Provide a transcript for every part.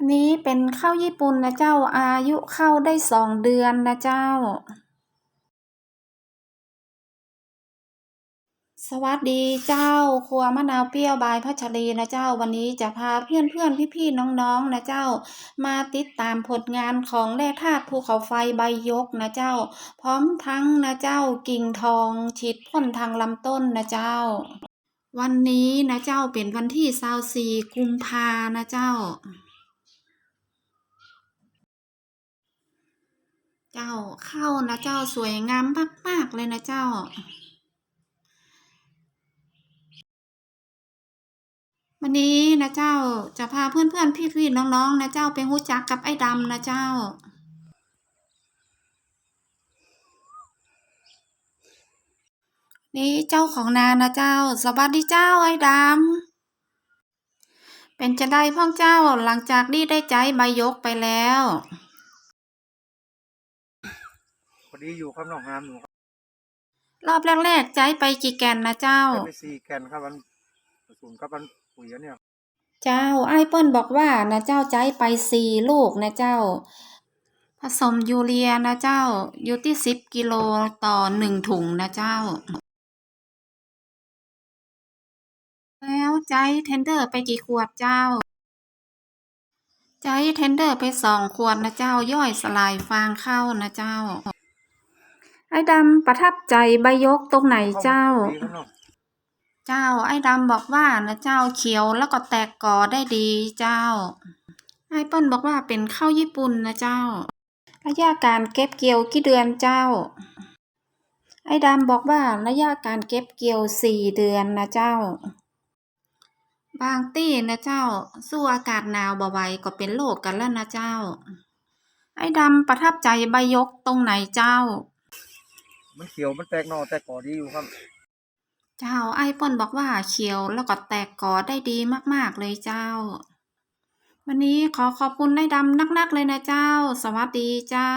อันนี้เป็นข้าวญี่ปุ่นนะเจ้าอายุเข้าได้สองเดือนนะเจ้า สวัสดีเจ้า ครัวมะนาวเปรี้ยวบายพัชรีนะเจ้า วันนี้จะพาเพื่อนเพื่อนพี่พี่น้องๆนะเจ้า มาติดตามผลงานของแร่ธาตุภูเขาไฟใบยกนะเจ้า พร้อมทั้งนะเจ้ากิ่งทองฉีดพ่นทางลำต้นนะเจ้า วันนี้นะเจ้าเป็นวันที่สาสี่กุมภานะเจ้า เจ้าเข้านะเจ้าสวยงามมากๆเลยนะเจ้า วันนี้นะเจ้าจะพาเพื่อนๆพี่ๆน้องๆนะเจ้าไปรู้จักกับไอ้ดำนะเจ้านี่เจ้าของนานะเจ้า สวัสดีเจ้าไอ้ดำ เป็นจะได้พ่องเจ้าหลังจากที่ได้ใจใบยกไปแล้ว พอดีอยู่ครับน้องงามหนูครับรอบแรกๆใจไปกี่แกนนะเจ้าไปสี่แกนครับวันผสมกับวันปุ๋ยอันเนี่ยเจ้าไอ้เปิ้ลบอกว่านะเจ้าใจไปสี่ลูกนะเจ้า ผสมยูเรียนะเจ้า อยู่ที่สิบกิโลต่อหนึ่งถุงนะเจ้า แล้วใจเทนเดอร์ไปกี่ขวดเจ้า ใจเทนเดอร์ไปสองขวดนะเจ้าย่อยสลายฟางเข้านะเจ้า ไอ้ดำประทับใจใบยกตรงไหนเจ้า เจ้า ไอ้ดำบอกว่านะเจ้าเขียวแล้วก็แตกกอได้ดีเจ้า ไอ้เปิ้ลบอกว่าเป็นข้าวญี่ปุ่นนะเจ้าระยะการเก็บเกี่ยวกี่เดือนเจ้า ไอ้ดำบอกว่าระยะการเก็บเกี่ยวสี่เดือนนะเจ้า บางตี้นะเจ้า สู้อากาศหนาวบ่ไหวก็เป็นโรคกันแล้วนะเจ้า ไอ้ดำประทับใจใบยกตรงไหนเจ้า มันเขียวมันแตกหนอแตกกอดีอยู่ครับ เจ้าไอ้เปิ้ลบอกว่าเขียวแล้วก็แตกกอได้ดีมาก ๆ เลยเจ้า วันนี้ขอขอบคุณนายดำนัก ๆ เลยนะเจ้า สวัสดีเจ้า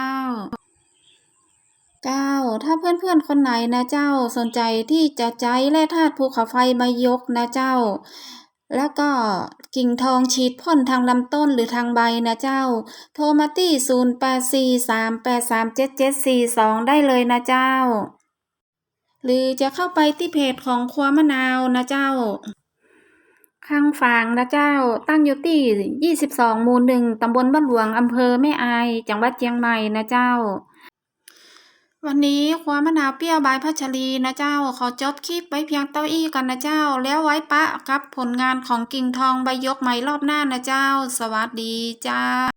เจ้า ถ้าเพื่อนๆคนไหนนะเจ้าสนใจที่จะใจแร่ธาตุภูเขาไฟใบยกนะเจ้า แล้วก็กิ่งทองฉีดพ่นทางลำต้นหรือทางใบนะเจ้า โทรมาที่ 0 8 4 3 8 3 7 7 4 2 ได้เลยนะเจ้า หรือจะเข้าไปที่เพจของครัวมะนาวนะเจ้าข้างฝางนะเจ้า ตั้งอยู่ที่ 22 หมู่หนึ่งตำบลบ้านหลวง อำเภอแม่อาย จังหวัดเชียงใหม่นะเจ้า วันนี้ครัวมะนาวเปรี้ยวบายพัชรีนะเจ้า ขอจบคลิปไว้เพียงเต้าอี้กันนะเจ้า แล้วไว้ปะกับผลงานของกิ่งทองใบยกใหม่รอบหน้านะเจ้า สวัสดีจ้า